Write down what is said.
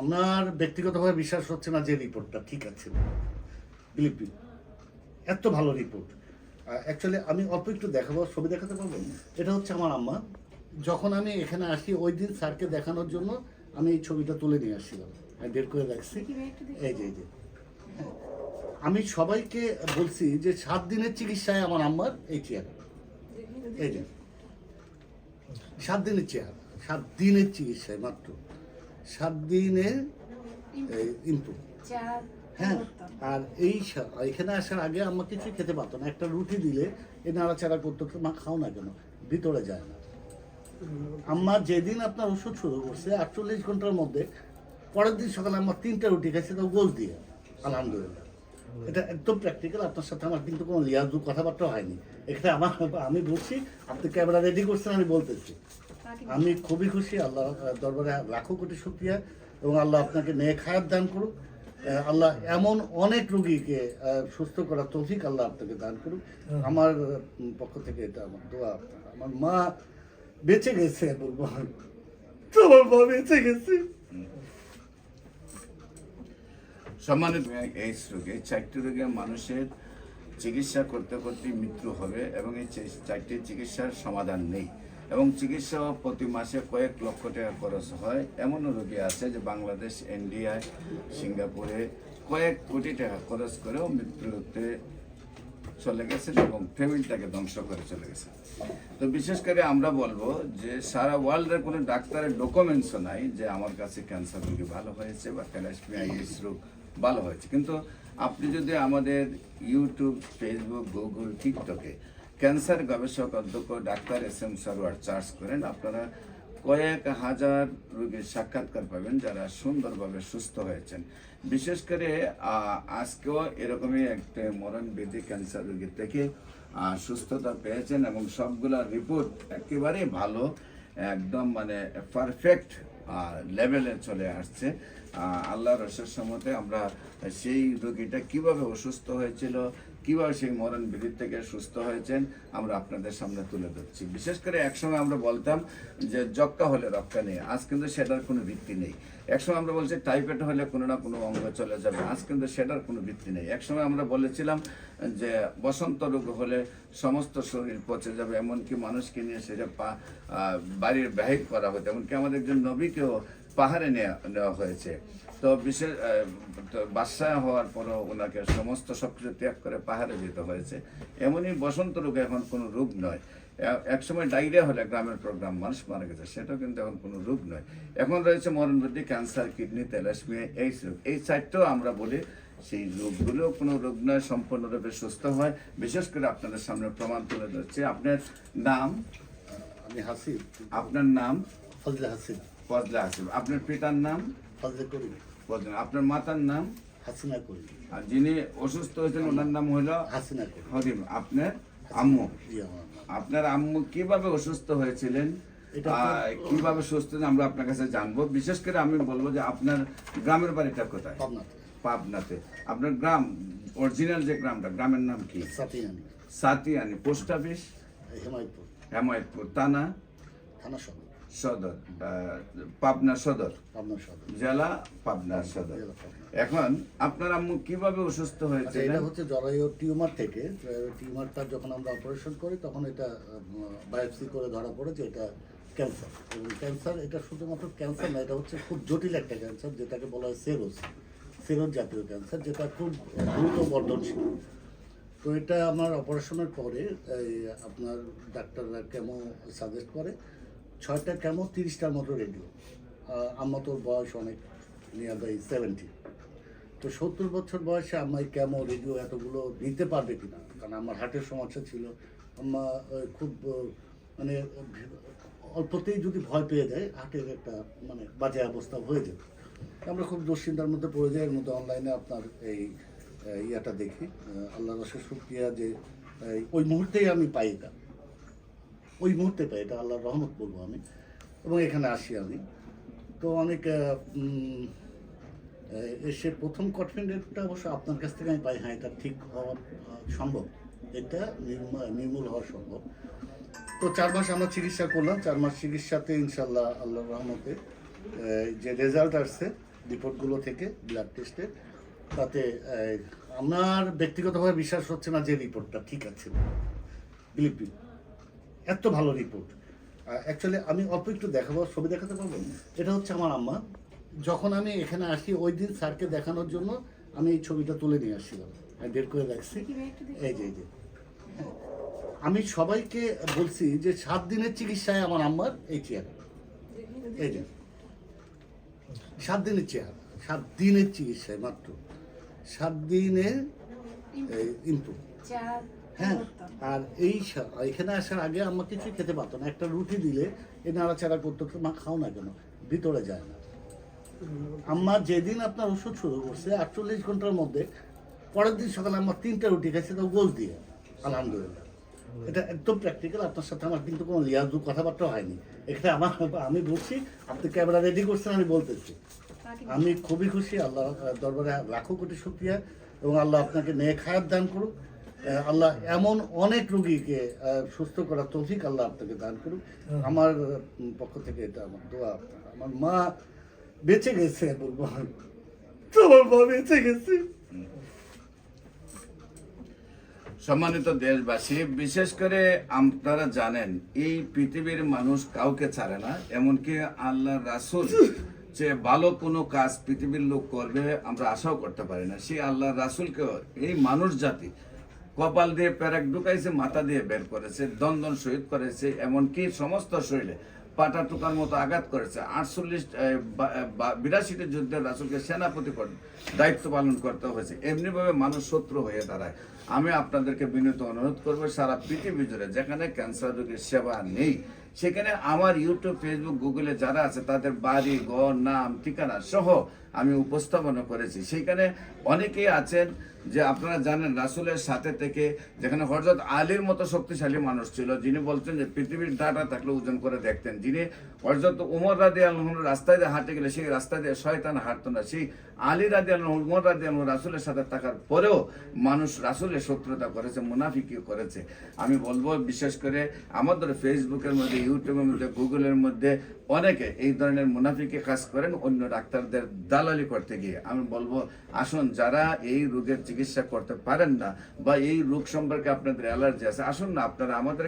আমার ব্যক্তিগতভাবে বিশ্বাস হচ্ছে না যে রিপোর্টটা ঠিক আছে। বিলিভ এত ভালো রিপোর্ট অ্যাকচুয়ালি আমি অল্প একটু দেখাবো ছবি দেখাতে পারব? এটা হচ্ছে আমার আম্মা। যখন আমি এখানে আসি ওই দিন স্যারকে দেখানোর জন্য আমি এই ছবিটা তুলে নিয়ে আসছিলাম। আমি বের করে রাখছি। এই যে এই যে। আমি সবাইকে বলছি যে সাত দিনের চিকিৎসায় আমার আম্মার এই চেয়ার এই যে। সাত দিনের চেয়ার সাত দিনের চিকিৎসায় মাত্র। সাত দিনের ইমপ্রুভ হ্যাঁ আর এই এখানে আসার আগে আম্মা কিছুই খেতে পারতো না। একটা রুটি দিলে এই নাড়াচাড়া করতো মা খাও না কেন? ভিতরে যায় না। আম্মা যেদিন আপনার ওষুধ শুরু করছে আটচল্লিশ ঘণ্টার মধ্যে পরের দিন সকালে আমার তিনটা রুটি খাইছে তো গোল দিয়ে। আলহামদুলিল্লাহ। এটা একদম প্র্যাকটিক্যাল আপনার সাথে আমার কিন্তু কোনো লিয়াজু কথাবার্তা হয়নি। এখানে আমার আমি বলছি আপনি ক্যামেরা রেডি করছেন আমি বলতেছি। আমি খুবই খুশি আল্লাহ দরবারে লাখো কোটি শুক্রিয়া এবং আল্লাহ আপনাকে নেক হায়াত দান করুক। আল্লাহ এমন অনেক রোগীকে সুস্থ করার তৌফিক আল্লাহ আপনাকে দান করুক। আমার পক্ষ থেকে এটা আমার দোয়া আমার মা বেঁচে গেছে বলব। তোমার মা বেঁচে গেছে। সম্মানিত এইডস রোগে চারটি রোগে মানুষের চিকিৎসা করতে করতে মৃত্যু হবে এবং এই চারটি চিকিৎসার সমাধান নেই। এবং চিকিৎসা প্রতি মাসে কয়েক লক্ষ টাকা খরচ হয়। এমনও রোগী আছে যে বাংলাদেশ ইন্ডিয়ায় সিঙ্গাপুরে কয়েক কোটি টাকা খরচ করেও মৃত্যুতে চলে গেছেন এবং ফ্যামিলিটাকে ধ্বংস করে চলে গেছেন তো বিশেষ করে আমরা বলব যে সারা ওয়ার্ল্ডের কোনো ডাক্তারের ডকুমেন্টসও নাই যে আমার কাছে ক্যান্সার রোগী ভালো হয়েছে বা ক্যালাসমিয়াইটিস রোগ ভালো হয়েছে। কিন্তু আপনি যদি আমাদের ইউটিউব, ফেসবুক, গুগল, টিকটকে ক্যান্সার গবেষক অধ্যক্ষ doctor S M Sarwar charge করেন। আপনারা কয়েক হাজার রোগীর সাক্ষাৎকার পাবেন যারা সুন্দরভাবে সুস্থ হয়েছেন। বিশেষ করে আজকেও এরকমই একটা মরণ ক্যান্সার রোগীর থেকে সুস্থতা পেয়েছেন এবং সবগুলা রিপোর্ট একেবারেই ভালো, একদম মানে পারফেক্ট লেভেলে চলে আসছে। আল্লাহ রসের সমতে আমরা সেই রোগীটা কীভাবে অসুস্থ হয়েছিল কীভাবে সেই মরণ বিধির থেকে সুস্থ হয়েছেন, আমরা আপনাদের সামনে তুলে ধরছি। বিশেষ করে একসময় আমরা বলতাম যে যক্কা হলে রক্কা নেই, আজ কিন্তু সেটার কোনো ভিত্তি নেই। একসময় আমরা বলছি টাইফয়েড হলে কোনো না কোনো অঙ্গ চলে যাবে, আজ কিন্তু সেটার কোনো ভিত্তি নেই। একসময় আমরা বলেছিলাম যে বসন্ত রোগ হলে সমস্ত শরীর পচে যাবে, এমনকি মানুষকে নিয়ে সেটা বাড়ির ব্যয় করা হতো। এমনকি আমাদের একজন নবীকেও পাহাড়ে নেওয়া নেওয়া হয়েছে। তো বিশেষ বাদশাহ হওয়ার পরও ওনাকে সমস্ত সবকিছু ত্যাগ করে পাহাড়ে যেতে হয়েছে। এমনই বসন্ত রোগ এখন কোনো রোগ নয়। একসময় ডায়রিয়া হলে গ্রামের প্রোগ্রাম মানুষ মারা গেছে সেটাও কিন্তু এখন কোনো রোগ নয়। এখন রয়েছে মরণবৃদ্ধি ক্যান্সার কিডনি তেলাসমিয়া এই রোগ। এই চারটেও আমরা বলি সেই রোগগুলো কোনো রোগ নয় সম্পূর্ণরূপে সুস্থ হয়। বিশেষ করে আপনাদের সামনে প্রমাণ তুলে ধরছে। আপনার নাম? আমি হাসি আপনার নাম? ফজলে ফজলা হাসিব আপনার পিতার নাম? ফজলে করি ফজলা। আপনার মাতার নাম? হাসিনা করি আর যিনি অসুস্থ হয়েছেন ওনার নাম হলো হাসিনা করি হরিম। আপনার আম্মু। আপনার আম্মু কীভাবে অসুস্থ হয়েছিলেন? কীভাবে সুস্থ আমরা আপনার কাছে জানব। বিশেষ করে আমি বলব যে আপনার গ্রামের বাড়িটা কোথায়? পাবনাতে। পাবনাতে। আপনার গ্রাম অরিজিনাল যে গ্রামটা গ্রামের নাম কি? সাতিয়ানি। সাতিয়ানি। Post office? হেমায়তপুর। হেমায়তপুর। থানা? থানা সদর। সদর পাবনা সদর। পাবনা সদর। জেলা পাবনা সদর। এখন আপনার আম্মু কীভাবে অসুস্থ আচ্ছা হয়েছে এটা? হচ্ছে জরায়ু টিউমার থেকে টিউমারটা যখন আমরা অপারেশন করি তখন এটা বায়োপসি করে ধরা পড়ে যে এটা ক্যান্সার। এবং ক্যান্সার এটা শুধুমাত্র ক্যান্সার না এটা হচ্ছে খুব জটিল একটা ক্যান্সার যেটাকে বলা হয় সেরোস সেরোস জাতীয় ক্যান্সার যেটা খুব দ্রুত বর্ধনশীল। তো এটা আমার অপারেশনের পরে আপনার ডাক্তাররা কেমন সাজেস্ট করে ছয়টা কেমো তিরিশটার মতো রেডিও আম্মা তোর বয়স অনেক নিয়ার বাই সেভেন্টি তো সত্তর বছর বয়সে আমার কেমো রেডিও এতগুলো নিতে পারবে কিনা? কারণ আমার হার্টের সমস্যা ছিল। আম্মা খুব মানে অল্পতেই যদি ভয় পেয়ে যায় হার্টের একটা মানে বাজে অবস্থা হয়ে যেত। আমরা খুব দুশ্চিন্তার মধ্যে পড়ে যাই। এর মধ্যে অনলাইনে আপনার এই ইয়াটা দেখি। আল্লাহ রসের শুক্রিয়া যে ওই মুহূর্তেই আমি পাই এটা। ওই মুহূর্তে পাই, এটা আল্লাহর রহমত বলব আমি। এবং এখানে আসি আমি। তো অনেক এসে প্রথম কনফিডেন্টটা অবশ্য আপনার কাছ থেকে আমি পাই। হ্যাঁ এটা ঠিক হওয়া সম্ভব। এটা নির্মূল- হওয়া সম্ভব। তো চার মাস আমরা চিকিৎসা করলাম। চার মাস চিকিৎসাতে ইনশাল্লাহ আল্লাহর রহমতে যে রেজাল্ট আসছে রিপোর্টগুলো থেকে ব্লাড টেস্টে তাতে আমার ব্যক্তিগতভাবে বিশ্বাস হচ্ছে না যে রিপোর্টটা ঠিক আছে। বিলিভ মি এত ভালো রিপোর্ট অ্যাকচুয়ালি আমি অল্প একটু দেখাবো ছবি দেখাতে পারব? এটা হচ্ছে আমার আম্মা। যখন আমি এখানে আসি ওই দিন স্যারকে দেখানোর জন্য আমি এই ছবিটা তুলে নিয়ে আসছিলাম। আমি বের করে রাখছি। এই যে এই যে। আমি সবাইকে বলছি যে সাত দিনের চিকিৎসায় আমার আম্মার এই চেয়ার এই যে। সাত দিনের চেয়ার সাত দিনের চিকিৎসায় মাত্র। সাত দিনের ইম্প্রুভ হ্যাঁ আর এই এখানে আসার আগে আম্মা কিছুই খেতে পারতো না। একটা রুটি দিলে এই নাড়াচাড়া করতো মা খাও না কেন? ভিতরে যায় না। আম্মা যেদিন আপনার ওষুধ শুরু করছে আটচল্লিশ ঘণ্টার মধ্যে পরের দিন সকালে আমার তিনটা রুটি খাইছে তো গোল দিয়ে। আলহামদুলিল্লাহ। এটা একদম প্র্যাকটিক্যাল আপনার সাথে আমার কিন্তু কোনো লিয়াজু কথাবার্তা হয়নি। এখানে আমার আমি বলছি আপনি ক্যামেরা রেডি করছেন আমি বলতেছি। আমি খুবই খুশি আল্লাহ দরবারে লাখো কোটি শুক্রিয়া এবং আল্লাহ আপনাকে নেক হায়াত দান করুক। আল্লাহ এমন অনেক রোগীকে সুস্থ করার তৌফিক আল্লাহ আপনাকে দান করুক। আমার পক্ষ থেকে এটা আমার দোয়া আমার মা বেঁচে গেছে বলব। আমার মা বেঁচে গেছে। সম্মানিত দেশবাসী বিশেষ করে আপনারা জানেন এই পৃথিবীর মানুষ কাউকে ছাড়ে না এমনকি আল্লাহ রাসুল যে ভালো কোনো কাজ পৃথিবীর লোক করবে আমরা আশাও করতে পারি না। সেই আল্লাহ রাসুলকে এই মানুষ জাতি কপাল দিয়ে প্যারাক ঢুকাইছে, মাথা দিয়ে বের করেছে, দন্দন শহীদ করেছে, এমনকি সমস্ত শরীরে পাটা টুকার মতো আঘাত করেছে। আটচল্লিশ বিরাশিটি যুদ্ধের রাসুলকে সেনাপতি দায়িত্ব পালন করতে হয়েছে। এমনিভাবে মানুষ শত্রু হয়ে দাঁড়ায়। আমি আপনাদেরকে বিনীত অনুরোধ করব, সারা পৃথিবী জুড়ে যেখানে ক্যান্সার রোগীর সেবা নেই, সেখানে আমার ইউটিউব ফেসবুক গুগলে যারা আছে, তাদের বাড়ি, ঘর, নাম, ঠিকানা সহ আমি উপস্থাপনা করেছি। সেইখানে অনেকেই আছেন যে আপনারা জানেন, রাসুলের সাথে থেকে যেখানে হজরত আলীর মতো শক্তিশালী মানুষ ছিল, যিনি বলছেন যে পৃথিবীর ডাটা থাকলে ওজন করে দেখতেন। যিনি হজরত উমর রাদি আল্লাহ রাস্তায় দিয়ে হাঁটে গেলে, সেই রাস্তায় দিয়ে শয়তান হাঁটতো না, সেই আলী রাদি আল্লাহ উমর রাদি আল্লাহ রাসুলের সাথে থাকার পরেও মানুষ রাসুলের শত্রুতা করেছে মুনাফিকি করেছে। আমি বলব বিশেষ করে আমাদের ফেসবুকের মধ্যে, ইউটিউবের মধ্যে, গুগলের মধ্যে অনেকে এই ধরনের মুনাফিকে কাজ করেন, অন্য ডাক্তারদের দালালি করতে গিয়ে আমি বলব, আসুন, যারা এই রোগের চিকিৎসা করতে পারেন না বা এই রোগ সম্পর্কে আপনাদের অ্যালার্জি আছে, আসুন না, আপনারা আমাদের